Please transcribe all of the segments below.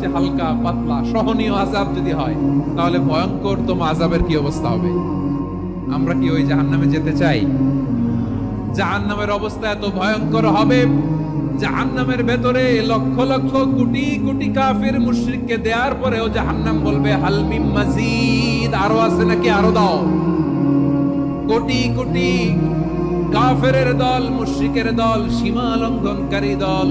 সবচেয়ে হালকা, পাতলা, সহনীয় আজাব যদি হয়, তাহলে ভয়ঙ্কর তোমা আজাবের কি অবস্থা হবে? আমরা কি ওই জাহান্নামে যেতে চাই? জাহান্নামের অবস্থা এত ভয়ঙ্কর হবে ভেতরে লক্ষ লক্ষ কোটি কোটি কাফির দেওয়ার পরেও জাহান্নাম বলবে হালমিম মাজিদ। আরও আছে নাকি? আরও দাও। কোটি কোটি কাফেরের দল, মুশরিকের দল, সীমা লঙ্ঘনকারী দল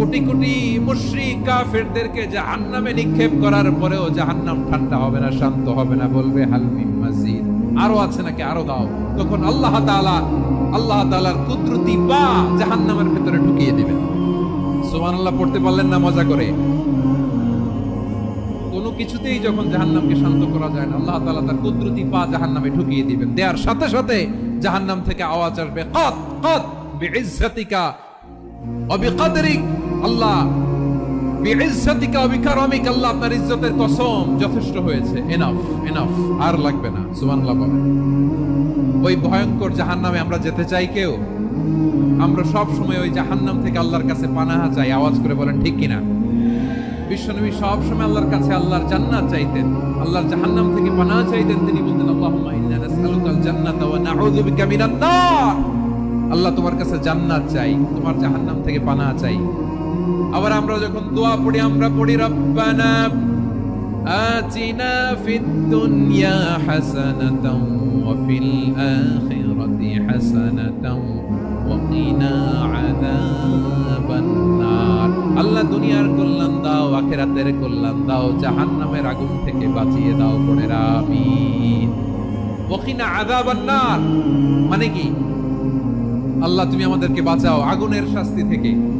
কোটি কোটি মুশরিক কাফেরদেরকে জাহান্নামে নিক্ষেপ করার পরেও জাহান্নাম ঠান্ডা হবে না, শান্ত হবে না, বলবে হালমিম মাজিদ আরও আছে নাকি? আরও দাও। তখন আল্লাহ তাআলা, আল্লাহ তাআলার কুদরতি পা জাহান্নামের ভেতরে ঢুকিয়ে দিবেন। সুবহানাল্লাহ, পড়তে পারলেন না মজা করে? কোনো কিছুতেই যখন জাহান্নামকে শান্ত করা যায় না, আল্লাহ তাআলা তার কুদরতি পা জাহান্নামে ঢুকিয়ে দিবেন। দেওয়ার সাথে সাথে জাহান্নাম থেকে আওয়াজ আসবে, কত কত, বিইজ্জাতিকা আল্লাহ আল্লাহ কসম, যথেষ্ট হয়েছে। আর লাগবে না ওই ভয়ঙ্কর জাহান্নামে আমরা যেতে চাই কেউ? আমরা ওই জাহান্নাম থেকে আল্লাহর কাছে চাই, আওয়াজ করে ঠিক আল্লাহর কাছে আল্লাহর জান্নাত চাইতেন। আল্লাহর জাহান্নাম থেকে পানাহ চাইতেন, তিনি বলতেন আল্লাহ তোমার কাছে জান্নাত চাই, তোমার জাহান্নাম থেকে পানাহ চাই। আবার আমরা যখন দোয়া পড়ি, আমরা পড়ি, রব্বানা আতিনা ফিদ দুনিয়া ওয়া ফিল আখিরাতি ওয়া কিনা আল্লাহ দুনিয়ার কল্যাণ দাও, আখেরাতের কল্যাণ দাও, জাহান্নামের আগুন থেকে বাঁচিয়ে দাও পড়েরা আমিন। আযাবান নার মানে কি? আল্লাহ, তুমি আমাদেরকে বাঁচাও আগুনের শাস্তি থেকে।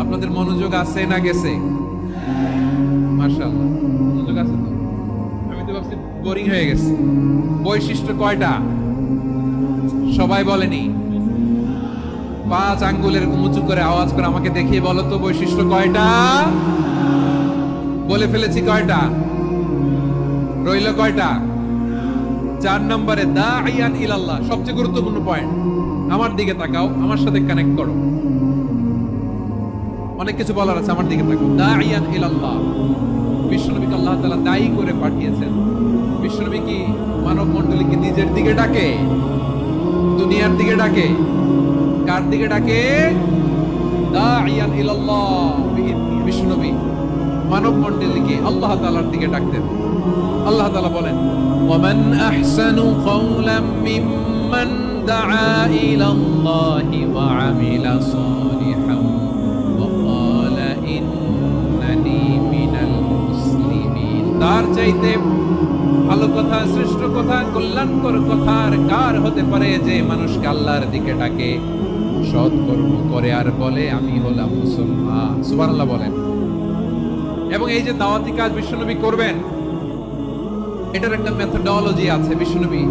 আপনাদের মনোযোগ আছে না গেছে? মাশাআল্লাহ। মনোযোগ আছে তো? আমি তো ভাবছি বোরিং হয়ে গেছে। বৈশিষ্ট্য কয়টা? সবাই বলেনি। পাঁচ আঙ্গুলের উঁচু করে আওয়াজ করে আমাকে দেখিয়ে বলো তো বৈশিষ্ট্য কয়টা? বলে ফেলেছি কয়টা? রইল কয়টা? চার নম্বরে দা আইয়ান ইলাল্লাহ, সবচেয়ে গুরুত্বপূর্ণ পয়েন্ট আমার দিকে তাকাও, আমার সাথে কানেক্ট করো। অনেক কিছু বলার আছে আমার দিকে তাকাও দা আইয়ান ইলাল্লাহ। বিশ্বনবীকে আল্লাহ তাআলা দায়ী করে পাঠিয়েছেন। বিশ্বনবী কি মানব মণ্ডলীকে নিজের দিকে ডাকে? দুনিয়ার দিকে ডাকে? কার দিকে ডাকে? দাইয়ান ইলাল্লাহ। বিষ্ণুনবী মানব মণ্ডলীকে আল্লাহ তালার দিকে ডাকতেন। আল্লাহ তাআলা বলেন, ওমান আহসানু কওলাম মিম্মান দাআ ইলাল্লাহি ওয়া আমিলা সালিহান কল্যাণকর কথার কার হতে পারে যে মানুষকে আল্লাহর দিকে ডাকে? সৎ কর্ম করে আর বলে, আমি হলাম মুসলমান। সুবহানাল্লাহ বলেন। এবং এই যে দাওয়াতি কাজ বিশ্বনবী করবেন, এটার একটা মেথডোলজি আছে বিশ্বনবী।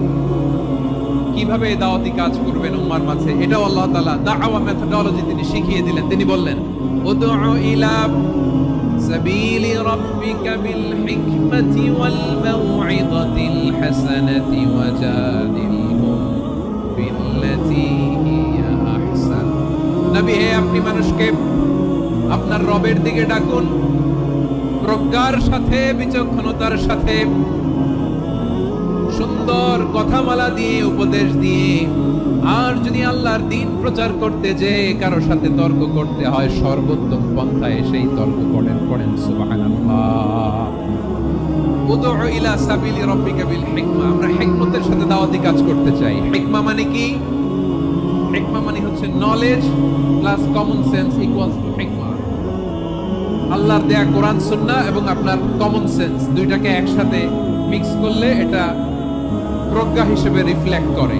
কীভাবে দাওয়াতি কাজ করবেন উম্মার মাঝে? এটাও আল্লাহ তাআলা দাওয়া মেথডোলজি তিনি শিখিয়ে দিলেন। তিনি বললেন, উদউ ইলা سبيل ربك بالحكمة والموعظة الحسنة وجادلهم بالتي هي أحسن নবী হে আপনি মানুষকে আপনার রবের দিকে ডাকুন প্রজ্ঞার সাথে বিচক্ষণতার সাথে সুন্দর কথামালা দিয়ে উপদেশ দিয়ে আর যদি আল্লাহর দিন প্রচার করতে যে কারোর সাথে তর্ক করতে হয়, সর্বোত্তম পন্থায় সেই তর্ক করেন করেন আমরা হিকমতের সাথে দাওয়াতি কাজ করতে চাই। হিকমা মানে কি? হিকমা মানে হচ্ছে knowledge plus common sense equals to হিকমা। আল্লাহর দেয়া কোরআন, সুন্নাহ এবং আপনার কমন সেন্স দুইটাকে একসাথে মিক্স করলে এটা প্রজ্ঞা হিসেবে রিফ্লেক্ট করে।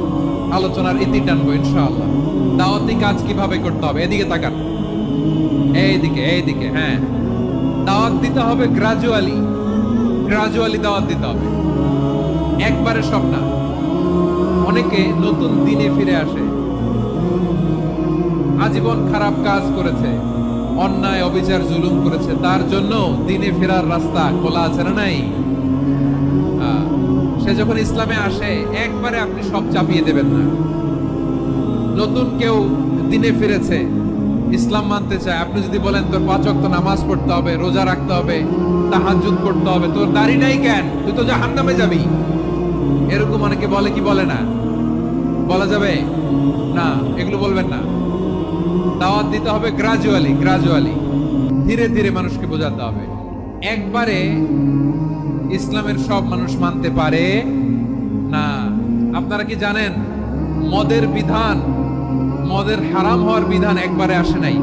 আলোচনার ইতি টানবো ইনশাআল্লাহ। দাওয়াতি কাজ কীভাবে করতে হবে? এদিকে তাকান। এইদিকে এইদিকে হ্যাঁ। দাওয়াত দিতে হবে গ্রাজুয়ালি গ্রাজুয়ালি দাওয়াত দিতে হবে। একবারে সব না। অনেকে নতুন দিনে ফিরে আসে। আজীবন খারাপ কাজ করেছে। অন্যায়, অবিচার, জুলুম করেছে। তার জন্য দিনে ফেরার রাস্তা খোলা আছে না নাই? সে যখন ইসলামে আসে, একবারে আপনি সব চাপিয়ে দেবেন না। নতুন কেউ দিনে ফিরেছে, ইসলাম মানতে চায়। আপনি যদি বলেন, তোর পাঁচ ওয়াক্ত নামাজ পড়তে হবে, রোজা রাখতে হবে, তাহাজ্জুদ করতে হবে, তোর দাড়ি নাই কেন? তুই তো জাহান্নামে যাবি। এরকম অনেকে বলে কি বলে না? বলা যাবে? না, এগুলো বলবেন না। দাওয়াত দিতে হবে গ্রাজুয়ালি গ্রাজুয়ালি ধীরে ধীরে মানুষকে বোঝাতে হবে। একবারে ইসলামের সব মানুষ মানতে পারে? না। আপনারা কি জানেন, মদের বিধান, মদের হারাম হওয়ার বিধান একবারে আসে নাই।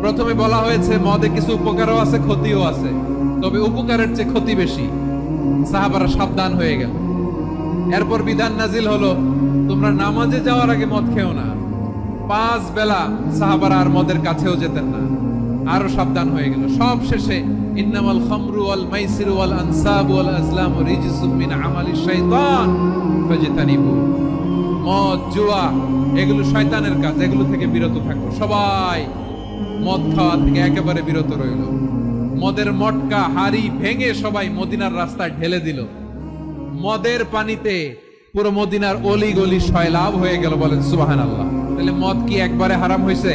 প্রথমে বলা হয়েছে, মদে কিছু উপকারও আছে, ক্ষতিও আছে। তবে উপকারের চেয়ে ক্ষতি বেশি। সাহাবারা সাবধান হয়ে গেল। এরপর বিধান নাজিল হলো, তোমরা নামাজে যাওয়ার আগে মদ খেও না। পাঁচ বেলা সাহাবারা আর মদের কাছেও যেতেন না। আরও সাবধান হয়ে গেল। সব শেষে ইন্নামাল খামরু ওয়াল মাইসিরু ওয়াল আনসাবু ওয়াল আজলামু রিজসুম মিন মদ, জুয়া, এগুলো শয়তানের কাজ, এগুলো থেকে বিরত থাকো। সবাই মদ খাওয়া থেকে একেবারে বিরত রইল। মদের মটকা, হাড়ি ভেঙে সবাই মদিনার রাস্তায় ঢেলে দিল। মদের পানিতে পুরো মদিনার অলি গলি সয়লাভ হয়ে গেল বলেন সুবাহান আল্লাহ তাহলে মদ কি একবারে হারাম হয়েছে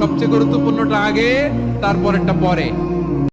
সবচেয়ে গুরুত্বপূর্ণটা আগে তারপরেরটা পরে।